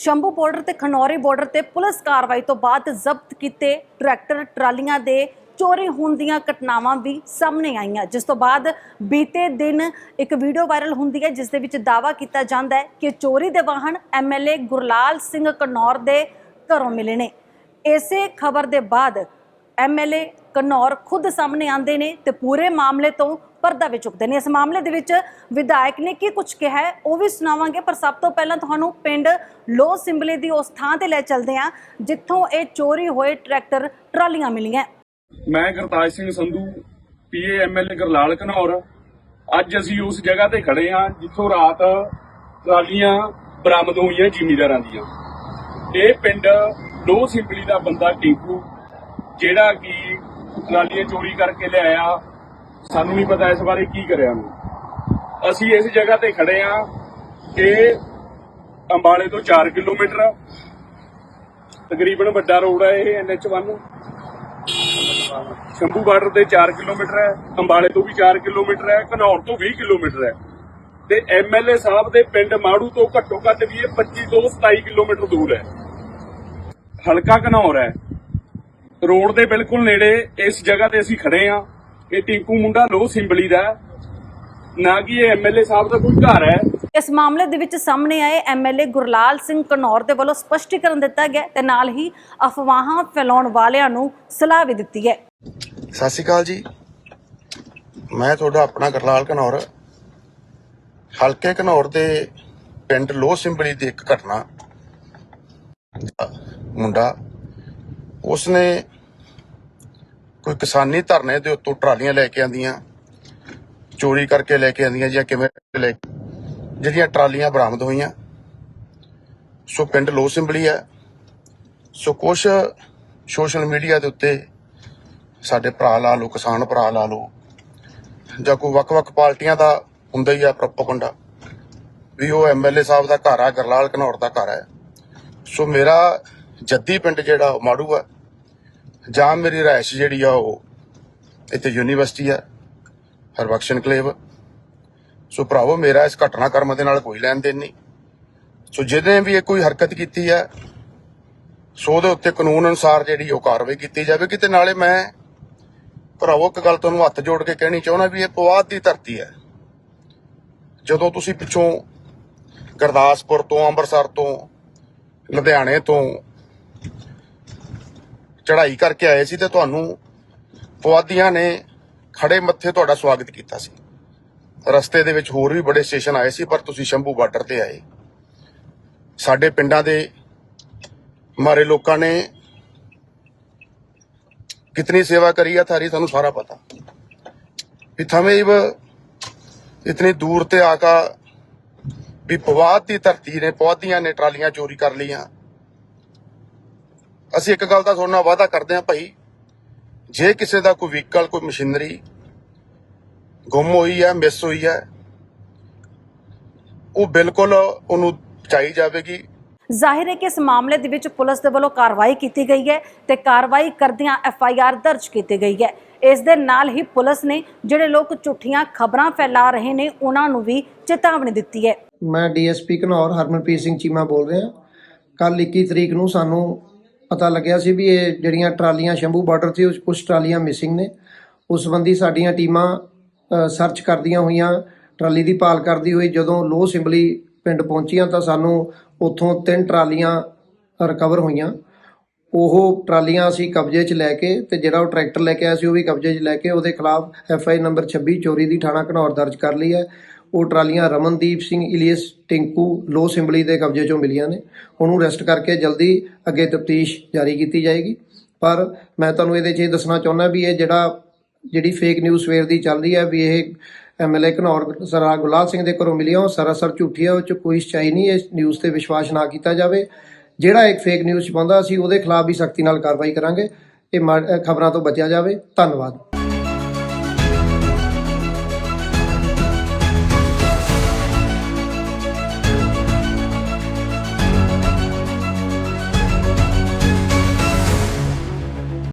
Shambhu border ਤੇ Khanauri border ਤੇ police ਕਾਰਵਾਈ ਤੋਂ ਬਾਅਦ ਜ਼ਬਤ ਕੀਤੇ ਟਰੈਕਟਰ, ਟਰਾਲੀਆਂ ਦੇ ਚੋਰੀ ਹੋਣ ਦੀਆਂ ਘਟਨਾਵਾਂ ਵੀ ਸਾਹਮਣੇ ਆਈਆਂ। ਜਿਸ ਤੋਂ ਬਾਅਦ ਬੀਤੇ ਦਿਨ ਇੱਕ ਵੀਡੀਓ ਵਾਇਰਲ ਹੁੰਦੀ ਹੈ, ਜਿਸ ਦੇ ਵਿੱਚ ਦਾਅਵਾ ਕੀਤਾ ਜਾਂਦਾ ਹੈ ਕਿ ਚੋਰੀ ਦੇ ਵਾਹਨ ਐਮਐਲਏ ਗੁਰਲਾਲ ਸਿੰਘ ਕਨੌਰ ਦੇ ਘਰੋਂ ਮਿਲੇ ਨੇ। ਇਸੇ ਖਬਰ ਦੇ ਬਾਅਦ ਐਮਐਲਏ ਕਨੌਰ ਖੁਦ ਸਾਹਮਣੇ ਆਉਂਦੇ ਨੇ ਤੇ ਪੂਰੇ ਮਾਮਲੇ ਤੋਂ ਪਰਦਾ ਵੀ ਚੁੱਕਦੇ ਨੇ। ਇਸ ਮਾਮਲੇ ਦੇ ਵਿੱਚ ਵਿਧਾਇਕ ਨੇ ਕੀ ਕੁਝ ਕਿਹਾ ਉਹ ਵੀ ਸੁਣਾਵਾਂਗੇ, ਪਰ ਸਭ ਤੋਂ ਪਹਿਲਾਂ ਤੁਹਾਨੂੰ ਪਿੰਡ ਲੋ ਸਿੰਬਲੇ ਦੀ ਉਸ ਥਾਂ ਤੇ ਲੈ ਚੱਲਦੇ ਹਾਂ, ਜਿੱਥੋਂ ਇਹ ਚੋਰੀ ਹੋਏ ਟਰੈਕਟਰ ਟਰਾਲੀਆਂ ਮਿਲੀਆਂ। ਮੈਂ ਗੁਰਤਾਜ ਸਿੰਘ ਸੰਧੂ, ਪੀਏ ਐਮਐਲਏ ਗਰਲਾਲ ਘਨੌਰ। ਅੱਜ ਅਸੀਂ ਉਸ ਜਗ੍ਹਾ ਤੇ ਖੜੇ ਹਾਂ, ਜਿੱਥੋਂ ਰਾਤ ਟਰਾਲੀਆਂ ਬਰਾਮਦ ਹੋਈਆਂ ਜ਼ਿਮੀਂਦਾਰਾਂ ਦੀਆਂ। ਇਹ ਪਿੰਡ ਲੋ ਸਿੰਪਲੀ ਦਾ ਬੰਦਾ ਟਿੰਕੂ, ਜਿਹੜਾ ਕਿ ਟਰਾਲੀਆਂ ਚੋਰੀ ਕਰਕੇ ਲਿਆਇਆ ਸਾਨੂੰ ਨਹੀਂ ਪਤਾ ਇਸ ਬਾਰੇ ਕੀ ਕਰਿਆ ਉਹਨੇ। ਅਸੀਂ ਇਸ ਜਗ੍ਹਾ ਤੇ ਖੜੇ ਹਾਂ ਕਿ ਅੰਬਾਲੇ ਤੋਂ 4 ਕਿਲੋਮੀਟਰ ਤਕਰੀਬਨ ਵੱਡਾ ਰੋਡ ਹੈ ਇਹ NH1 ਸ਼ੰਭੂ ਬਾਰਡਰ ਤੇ 4 ਕਿਲੋਮੀਟਰ ਹੈ ਅੰਬਾਲੇ ਤੋਂ ਵੀ 4 ਕਿਲੋਮੀਟਰ ਹੈ ਘਨੌਰ ਤੋਂ 20 ਕਿਲੋਮੀਟਰ ਹੈ ਤੇ ਐਮਐਲਏ ਸਾਹਿਬ ਦੇ ਪਿੰਡ ਮਾੜੂ ਤੋਂ ਘੱਟੋ ਘੱਟ ਵੀ ਇਹ 25 ਤੋਂ 27 ਕਿਲੋਮੀਟਰ ਦੂਰ ਹੈ। ਹਲਕਾ ਘਨੌਰ ਹੈ। ਰੋਡ ਦੇ ਬਿਲਕੁਲ ਨੇੜੇ ਇਸ ਜਗ੍ਹਾ ਤੇ ਅਸੀਂ ਖੜੇ ਹਾਂ ਇਹ ਟਿੰਕੂ ਮੁੰਡਾ ਲੋ ਸਿੰਬਲੀ ਦਾ। ਨਾ ਕਿ ਇਹ ਐਮਐਲਏ ਸਾਹਿਬ ਦਾ ਕੋਈ ਘਰ ਹੈ। ਇਸ ਮਾਮਲੇ ਦੇ ਵਿੱਚ ਸਾਹਮਣੇ ਆਏ ਐਮਐਲਏ ਗੁਰਲਾਲ ਸਿੰਘ ਕਨੌਰ ਦੇ ਵੱਲੋਂ ਸਪਸ਼ਟੀਕਰਨ ਦਿੱਤਾ ਗਿਆ ਤੇ ਨਾਲ ਹੀ ਅਫਵਾਹਾਂ ਫੈਲਾਉਣ ਵਾਲਿਆਂ ਨੂੰ ਸਲਾਹ ਵੀ ਦਿੱਤੀ ਹੈ। ਸਤਿ ਸ਼੍ਰੀ ਅਕਾਲ ਜੀ। ਮੈਂ ਤੁਹਾਡਾ ਆਪਣਾ ਗਰਲਾਲ ਘਨੌਰ ਹਲਕੇ ਘਨੌਰ ਦੇ ਪਿੰਡ ਲੋਹ ਸਿੰਬਲੀ ਦੀ ਇੱਕ ਘਟਨਾ ਮੁੰਡਾ ਉਸਨੇ ਕੋਈ ਕਿਸਾਨੀ ਧਰਨੇ ਦੇ ਉੱਤੋਂ ਟਰਾਲੀਆਂ ਲੈ ਕੇ ਆਂਦੀਆਂ ਚੋਰੀ ਕਰਕੇ ਲੈ ਕੇ ਆਂਦੀਆਂ ਜਾਂ ਕਿਵੇਂ ਲੈ ਜਿਹੜੀਆਂ ਟਰਾਲੀਆਂ ਬਰਾਮਦ ਹੋਈਆਂ। ਸੋ ਪਿੰਡ ਲੋਹ ਸਿੰਬਲੀ ਹੈ। ਸੋ ਕੁਛ ਸੋਸ਼ਲ ਮੀਡੀਆ ਦੇ ਉੱਤੇ ਸਾਡੇ ਭਰਾ ਲਾ ਲਓ, ਕਿਸਾਨ ਭਰਾ ਲਾ ਲਓ, ਜਾਂ ਕੋਈ ਵੱਖ-ਵੱਖ ਪਾਰਟੀਆਂ ਦਾ ਹੁੰਦਾ ਹੀ ਆ ਪ੍ਰੋਪਗੈਂਡਾ, ਵੀ ਉਹ ਐਮਐਲਏ ਸਾਹਿਬ ਦਾ ਘਰ ਆ, ਗਰਲਾਲ ਘਨੌਰ ਦਾ ਘਰ ਹੈ। ਸੋ ਮੇਰਾ ਜੱਦੀ ਪਿੰਡ ਜਿਹੜਾ, ਉਹ ਮਾੜੂ ਆ। ਜਾਂ ਮੇਰੀ ਰਾਇਸ਼ ਜਿਹੜੀ ਆ ਉਹ ਇੱਥੇ ਯੂਨੀਵਰਸਿਟੀ ਆ ਹਰਬਖਸ਼ ਕਲੇਵ। ਸੋ ਭਰਾਵੋ, ਮੇਰਾ ਇਸ ਘਟਨਾ ਕਰਮ ਦੇ ਨਾਲ ਕੋਈ ਲੈਣ ਦੇਣ ਨਹੀਂ। ਸੋ ਜਿਹਨੇ ਵੀ ਇਹ ਕੋਈ ਹਰਕਤ ਕੀਤੀ ਹੈ ਸੋ ਉਹਦੇ ਉੱਤੇ ਕਾਨੂੰਨ ਅਨੁਸਾਰ ਜਿਹੜੀ ਉਹ ਕਾਰਵਾਈ ਕੀਤੀ ਜਾਵੇਗੀ ਤੇ ਨਾਲੇ ਮੈਂ, ਭਰਾਵੋ, ਇੱਕ ਗੱਲ ਤੁਹਾਨੂੰ ਹੱਥ ਜੋੜ ਕੇ ਕਹਿਣੀ ਚਾਹੁੰਦਾ ਵੀ ਇਹ ਪਵਾਦ ਦੀ ਧਰਤੀ ਹੈ ਜਦੋਂ ਤੁਸੀਂ ਪਿੱਛੋਂ ਗੁਰਦਾਸਪੁਰ ਤੋਂ, ਅੰਮ੍ਰਿਤਸਰ ਤੋਂ, ਲੁਧਿਆਣੇ ਤੋਂ ਚੜ੍ਹਾਈ ਕਰਕੇ ਆਏ ਸੀ ਤੇ ਤੁਹਾਨੂੰ ਪਵਾਦੀਆਂ ਨੇ ਖੜੇ ਮੱਥੇ ਤੁਹਾਡਾ ਸਵਾਗਤ ਕੀਤਾ ਸੀ ਰਸਤੇ ਦੇ ਵਿੱਚ ਹੋਰ ਵੀ ਬੜੇ ਸਟੇਸ਼ਨ ਆਏ ਸੀ ਪਰ ਤੁਸੀਂ ਸ਼ੰਭੂ ਬਾਰਡਰ ਤੇ ਆਏ ਸਾਡੇ ਪਿੰਡਾਂ ਦੇ ਮਾਰੇ ਲੋਕਾਂ ਨੇ कितनी सेवा करी है थारी थानू सारा पता भी थमें इव इतनी दूर ते आका ਵੀ ਪਵਾਦ ਦੀ ਧਰਤੀ ਨੇ ਪੌਦੀਆਂ ਨੇ ਟਰਾਲੀਆਂ ਚੋਰੀ ਕਰ ਲਈਆਂ ਅਸੀਂ ਇੱਕ ਗੱਲ ਦਾ ਤੁਹਾਡੇ ਨਾਲ ਵਾਅਦਾ ਕਰਦੇ ਹਾਂ ਭਾਈ ਜੇ ਕਿਸੇ ਦਾ ਕੋਈ ਵਹੀਕਲ ਕੋਈ ਮਸ਼ੀਨਰੀ ਗੁੰਮ ਹੋਈ ਹੈ ਮਿਸ ਹੋਈ ਹੈ ਉਹ ਬਿਲਕੁਲ ਉਹਨੂੰ ਚਾਹੀ ਜਾਵੇਗੀ। ਜ਼ਾਹਿਰ ਹੈ ਕਿ ਇਸ ਮਾਮਲੇ ਦੇ ਵਿੱਚ ਪੁਲਿਸ ਦੇ ਵੱਲੋਂ ਕਾਰਵਾਈ ਕੀਤੀ ਗਈ ਹੈ ਤੇ ਕਾਰਵਾਈ ਕਰਦਿਆਂ ਐਫ ਆਈ ਆਰ ਦਰਜ ਕੀਤੀ ਗਈ ਹੈ। ਇਸ ਦੇ ਨਾਲ ਹੀ ਪੁਲਿਸ ਨੇ ਜਿਹੜੇ ਲੋਕ ਝੂਠੀਆਂ ਖਬਰਾਂ ਫੈਲਾ ਰਹੇ ਨੇ ਉਹਨਾਂ ਨੂੰ ਵੀ ਚੇਤਾਵਨੀ ਦਿੱਤੀ ਹੈ। ਮੈਂ ਡੀਐਸਪੀ ਘਨੌਰ ਹਰਮਨਪ੍ਰੀਤ ਸਿੰਘ ਚੀਮਾ ਬੋਲ ਰਿਹਾ। ਕੱਲ 21 ਤਰੀਕ ਨੂੰ ਸਾਨੂੰ ਪਤਾ ਲੱਗਿਆ ਸੀ ਵੀ ਇਹ ਜਿਹੜੀਆਂ ਟਰਾਲੀਆਂ, ਸ਼ੰਭੂ ਬਾਰਡਰ ਤੇ ਕੁਝ ਟਰਾਲੀਆਂ ਮਿਸਿੰਗ ਨੇ। ਉਸ ਸੰਬੰਧੀ ਸਾਡੀਆਂ ਟੀਮਾਂ ਸਰਚ ਕਰਦੀਆਂ ਹੋਈਆਂ, ਟਰਾਲੀ ਦੀ ਭਾਲ ਕਰਦੀ ਹੋਈ। ਜਦੋਂ ਲੋਹ ਸਿੰਬਲੀ ਪਿੰਡ ਪਹੁੰਚੀਆਂ ਤਾਂ ਸਾਨੂੰ ਉੱਥੋਂ ਤਿੰਨ ਟਰਾਲੀਆਂ ਰਿਕਵਰ ਹੋਈਆਂ। ਉਹ ਟਰਾਲੀਆਂ ਅਸੀਂ ਕਬਜ਼ੇ 'ਚ ਲੈ ਕੇ ਤੇ ਜਿਹੜਾ ਉਹ ਟਰੈਕਟਰ ਲੈ ਕੇ ਆਇਆ ਸੀ, ਉਹ ਵੀ ਕਬਜ਼ੇ 'ਚ ਲੈ ਕੇ ਉਹਦੇ ਖਿਲਾਫ ਐਫ ਆਈ ਨੰਬਰ 26 ਚੋਰੀ ਦੀ ਥਾਣਾ ਘਨੌਰ ਦਰਜ ਕਰ ਲਈ ਹੈ। ਉਹ ਟਰਾਲੀਆਂ ਰਮਨਦੀਪ ਸਿੰਘ, ਇਲੀਅਸ ਟਿੰਕੂ, ਲੋ ਸਿੰਬਲੀ ਦੇ ਕਬਜ਼ੇ 'ਚੋਂ ਮਿਲੀਆਂ ਨੇ। ਉਹਨੂੰ ਅਰੈਸਟ ਕਰਕੇ ਜਲਦੀ ਅੱਗੇ ਤਫਤੀਸ਼ ਜਾਰੀ ਕੀਤੀ ਜਾਏਗੀ। ਪਰ ਮੈਂ ਤੁਹਾਨੂੰ ਇਹਦੇ 'ਚ ਇਹ ਦੱਸਣਾ ਚਾਹੁੰਦਾ ਵੀ ਇਹ ਜਿਹੜਾ, ਜਿਹੜੀ ਫੇਕ ਨਿਊਜ਼ ਸਵੇਰ ਦੀ ਚੱਲ ਰਹੀ ਹੈ ਵੀ ਇਹ ਐਮਐਲਏ ਘਨੌਰ ਸਰਦਾਰ ਗੁਲਾਬ ਸਿੰਘ ਦੇ ਘਰੋਂ ਮਿਲੀਆਂ, ਉਹ ਸਰਾਸਰ ਝੂਠੀ ਆ ਉਹ 'ਚ ਕੋਈ ਸੱਚਾਈ ਨਹੀਂ ਹੈ ਇਸ ਨਿਊਜ਼ ਤੇ ਵਿਸ਼ਵਾਸ ਨਾ ਕੀਤਾ ਜਾਵੇ। ਜਿਹੜਾ ਇੱਕ ਫੇਕ ਨਿਊਜ਼ ਪਾਉਂਦਾ ਅਸੀਂ ਉਹਦੇ ਖਿਲਾਫ ਵੀ ਸਖਤੀ ਨਾਲ ਕਾਰਵਾਈ ਕਰਾਂਗੇ। ਇਹ ਖਬਰਾਂ ਤੋਂ ਬਚਿਆ ਜਾਵੇ। ਧੰਨਵਾਦ।